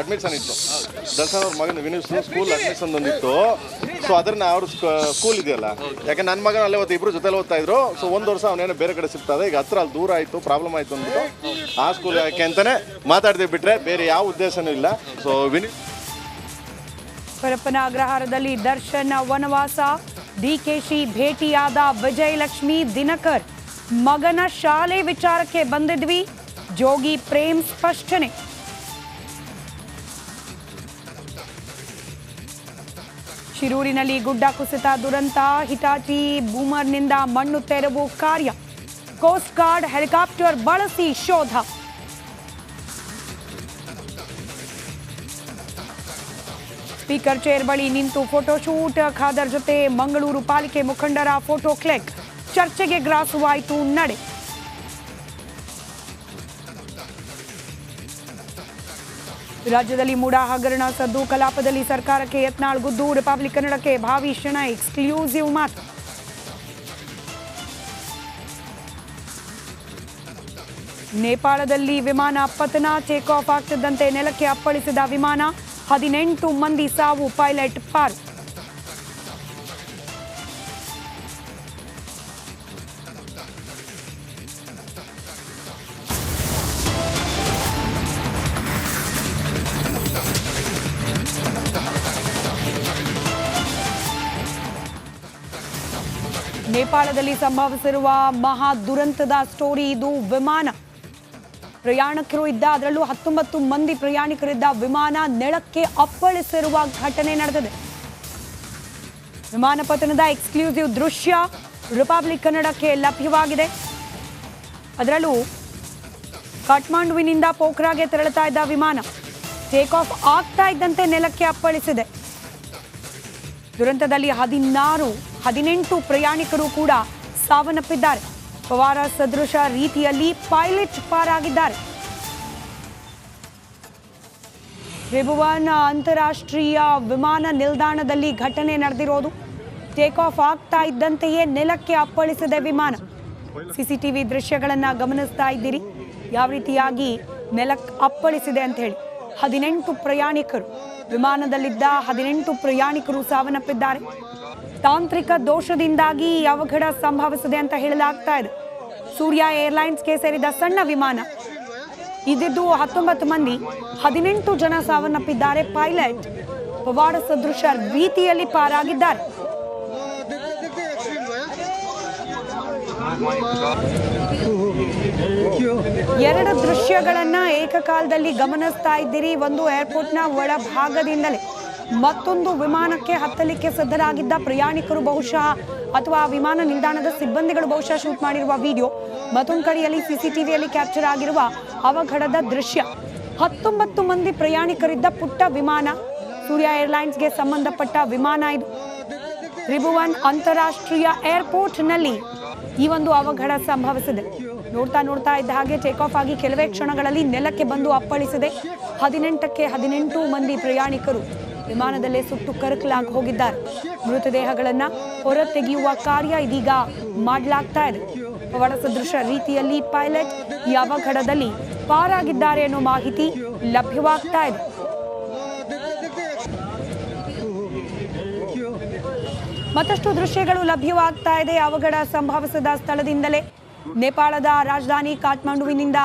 Admission ಇತ್ತು. ದರ್ಶನ್ ಅವ್ರ ಮಗನ ವಿನೀಶ್ ಸ್ಕೂಲ್ ಅಡ್ಮಿಷನ್ ಒಂದಿತ್ತು ಸೊ ಅದನ್ನ ಅವ್ರ ಸ್ಕೂಲ್ ಇದೆಯಲ್ಲ? ಯಾಕೆ ನನ್ನ ಮಗನ ಅಲ್ಲೇ ಓದ್ತಾ ಇಬ್ರು ಜೊತೆಲಿ ಓದ್ತಾ ಇದ್ರು. ಸೊ ಒಂದು ವರ್ಷ ಅವನೇನೋ ಬೇರೆ ಕಡೆ ಸಿಗ್ತಾ ಈಗ ಹತ್ರ ಅಲ್ಲಿ ದೂರ ಆಯಿತು ಪ್ರಾಬ್ಲಮ್ ಆಯಿತು ಅಂದ್ಬಿಟ್ಟು ಆ ಸ್ಕೂಲ್ ಯಾಕೆ ಅಂತಾನೆ ಮಾತಾಡ್ತೀವಿ ಬಿಟ್ರೆ ಬೇರೆ ಯಾವ ಉದ್ದೇಶನೂ ಇಲ್ಲ. ಸೊ ವಿನಿ ಪರಪ್ಪನ ಅಗ್ರಹಾರದಲ್ಲಿ ದರ್ಶನ್ ವನವಾಸ, ಡಿಕೆಶಿ ಭೇಟಿಯಾದ ವಿಜಯಲಕ್ಷ್ಮಿ ದಿನಕರ್. ಮಗನ ಶಾಲೆ ವಿಚಾರಕ್ಕೆ ಬಂದಿದ್ವಿ. ಜೋಗಿ ಪ್ರೇಮ್ ಸ್ಪಷ್ಟನೆ. ಶಿರೂರಿನಲ್ಲಿ ಗುಡ್ಡ ಕುಸಿತ ದುರಂತ. ಹಿಟಾಚಿ ಬೂಮರ್ನಿಂದ ಮಣ್ಣು ತೆರವು ಕಾರ್ಯ. ಕೋಸ್ಟ್ ಗಾರ್ಡ್ ಹೆಲಿಕಾಪ್ಟರ್ ಬಳಸಿ ಶೋಧ. ಸ್ಪೀಕರ್ ಚೇರ್ ಬಳಿ ನಿಂತು ಫೋಟೋಶೂಟ್ ಖಾದರ್ ಜೊತೆ ಮಂಗಳೂರು ಪಾಲಿಕೆ ಮುಖಂಡರ ಫೋಟೋ ಕ್ಲಿಕ್ ಚರ್ಚೆಗೆ ಗ್ರಾಸವಾಯಿತು ನಡೆ. ರಾಜ್ಯದಲ್ಲಿ ಮೂಡ ಹಗರಣ ಸದ್ದು ಕಲಾಪದಲ್ಲಿ ಸರ್ಕಾರಕ್ಕೆ ಯತ್ನಾಳ್ ಗುದ್ದು ರಿಪಬ್ಲಿಕ್ ಕನ್ನಡಕ್ಕೆ ಭಾವಿ ಕ್ಷಣ ಎಕ್ಸ್ಕ್ಲೂಸಿವ್ ಮಾತು. ನೇಪಾಳದಲ್ಲಿ ವಿಮಾನ ಪತನ ಟೇಕ್ ಆಫ್ ಆಗ್ತಿದ್ದಂತೆ ನೆಲಕ್ಕೆ ಅಪ್ಪಳಿಸಿದ ವಿಮಾನ, ಹದಿನೆಂಟು ಮಂದಿ ಸಾವು ಪೈಲಟ್ ಪಾರು ನೇಪಾಳದಲ್ಲಿ ಸಂಭವಿಸಿರುವ ಮಹಾ ದುರಂತದ ಸ್ಟೋರಿ ಇದು. ವಿಮಾನ ಪ್ರಯಾಣಿಕರು ಇದ್ದ ಅದರಲ್ಲೂ ಹತ್ತೊಂಬತ್ತು ಮಂದಿ ಪ್ರಯಾಣಿಕರಿದ್ದ ವಿಮಾನ ನೆಲಕ್ಕೆ ಅಪ್ಪಳಿಸಿರುವ ಘಟನೆ ನಡೆದಿದೆ. ವಿಮಾನ ಪತನದ ಎಕ್ಸ್ಕ್ಲೂಸಿವ್ ದೃಶ್ಯ ರಿಪಬ್ಲಿಕ್ ಕನ್ನಡಕ್ಕೆ ಲಭ್ಯವಾಗಿದೆ. ಅದರಲ್ಲೂ ಕಾಠ್ಮಾಂಡುವಿನಿಂದ ಪೋಖ್ರಾಗೆ ತೆರಳುತ್ತಾ ಇದ್ದ ವಿಮಾನ ಟೇಕ್ ಆಫ್ ಆಗ್ತಾ ಇದ್ದಂತೆ ನೆಲಕ್ಕೆ ಅಪ್ಪಳಿಸಿದೆ. ದುರಂತದಲ್ಲಿ ಹದಿನಾರು ಹದಿನೆಂಟು ಪ್ರಯಾಣಿಕರು ಕೂಡ ಸಾವನ್ನಪ್ಪಿದ್ದಾರೆ. ಪವಾರ ಸದೃಶ ರೀತಿಯಲ್ಲಿ ಪೈಲಟ್ ಪಾರಾಗಿದ್ದಾರೆ. ತ್ರಿಭುವನ್ ಅಂತಾರಾಷ್ಟ್ರೀಯ ವಿಮಾನ ನಿಲ್ದಾಣದಲ್ಲಿ ಘಟನೆ ನಡೆದಿರೋದು. ಟೇಕ್ ಆಫ್ ಆಗ್ತಾ ಇದ್ದಂತೆಯೇ ನೆಲಕ್ಕೆ ಅಪ್ಪಳಿಸಿದೆ ವಿಮಾನ. ಸಿಸಿಟಿವಿ ದೃಶ್ಯಗಳನ್ನ ಗಮನಿಸ್ತಾ ಇದ್ದೀರಿ. ಯಾವ ರೀತಿಯಾಗಿ ನೆಲಕ್ಕೆ ಅಪ್ಪಳಿಸಿದೆ ಅಂತ ಹೇಳಿ. ಹದಿನೆಂಟು ಪ್ರಯಾಣಿಕರು. ವಿಮಾನದಲ್ಲಿದ್ದ ಹದಿನೆಂಟು ಪ್ರಯಾಣಿಕರು ಸಾವನ್ನಪ್ಪಿದ್ದಾರೆ. ತಾಂತ್ರಿಕ ದೋಷದಿಂದಾಗಿ ಈ ಅವಘಡ ಸಂಭವಿಸಿದೆ ಅಂತ ಹೇಳಲಾಗ್ತಾ ಇದೆ. ಸೂರ್ಯ ಏರ್ಲೈನ್ಸ್ಗೆ ಸೇರಿದ ಸಣ್ಣ ವಿಮಾನ. ಇದ್ದಿದ್ದು ಹತ್ತೊಂಬತ್ತು ಮಂದಿ, ಹದಿನೆಂಟು ಜನ ಸಾವನ್ನಪ್ಪಿದ್ದಾರೆ. ಪೈಲಟ್ ಪವಾಡ ಸದೃಶ ರೀತಿಯಲ್ಲಿ ಪಾರಾಗಿದ್ದಾರೆ. ಎರಡು ದೃಶ್ಯಗಳನ್ನ ಏಕಕಾಲದಲ್ಲಿ ಗಮನಿಸ್ತಾ ಇದ್ದೀರಿ. ಒಂದು ಏರ್ಪೋರ್ಟ್ನ ಒಳ ಭಾಗದಿಂದಲೇ ಮತ್ತೊಂದು ವಿಮಾನಕ್ಕೆ ಹತ್ತಲಿಕ್ಕೆ ಸಿದ್ಧರಾಗಿದ್ದ ಪ್ರಯಾಣಿಕರು ಬಹುಶಃ ಅಥವಾ ವಿಮಾನ ನಿಲ್ದಾಣದ ಸಿಬ್ಬಂದಿಗಳು ಬಹುಶಃ ಶೂಟ್ ಮಾಡಿರುವ ವಿಡಿಯೋ ಮತ್ತೊಂದು ಕಡೆಯಲ್ಲಿ ಸಿಸಿಟಿವಿಯಲ್ಲಿ ಕ್ಯಾಪ್ಚರ್ ಆಗಿರುವ ಅವಘಡದ ದೃಶ್ಯ. ಹತ್ತೊಂಬತ್ತು ಮಂದಿ ಪ್ರಯಾಣಿಕರಿದ್ದ ಪುಟ್ಟ ವಿಮಾನ ಸೂರ್ಯ ಏರ್ಲೈನ್ಸ್ಗೆ ಸಂಬಂಧಪಟ್ಟ ವಿಮಾನ ಇದು. ತ್ರಿಭುವನ್ ಅಂತಾರಾಷ್ಟ್ರೀಯ ಏರ್ಪೋರ್ಟ್ನಲ್ಲಿ ಈ ಒಂದು ಅವಘಡ ಸಂಭವಿಸಿದೆ. ನೋಡ್ತಾ ನೋಡ್ತಾ ಇದ್ದ ಹಾಗೆ ಟೇಕ್ ಆಫ್ ಆಗಿ ಕೆಲವೇ ಕ್ಷಣಗಳಲ್ಲಿ ನೆಲಕ್ಕೆ ಬಂದು ಅಪ್ಪಳಿಸಿದೆ. ಹದಿನೆಂಟಕ್ಕೆ ಹದಿನೆಂಟು ಮಂದಿ ಪ್ರಯಾಣಿಕರು. ವಿಮಾನದಲ್ಲೇ ಸುಟ್ಟು ಕರಕಲಾಗಿ ಹೋಗಿದ್ದಾರೆ. ಮೃತದೇಹಗಳನ್ನ ಹೊರ ತೆಗೆಯುವ ಕಾರ್ಯ ಇದೀಗ ಮಾಡಲಾಗ್ತಾ ಇದೆ. ಪವಾಡ ಸದೃಶ ರೀತಿಯಲ್ಲಿ ಪೈಲಟ್ ಈ ಅವಘಡದಲ್ಲಿ ಪಾರಾಗಿದ್ದಾರೆ ಅನ್ನೋ ಮಾಹಿತಿ ಲಭ್ಯವಾಗ್ತಾ ಇದೆ. ಮತ್ತಷ್ಟು ದೃಶ್ಯಗಳು ಲಭ್ಯವಾಗ್ತಾ ಇದೆ. ಅವಘಡ ಸಂಭವಿಸಿದ ಸ್ಥಳದಿಂದಲೇ ನೇಪಾಳದ ರಾಜಧಾನಿ ಕಾಠ್ಮಂಡುವಿನಿಂದ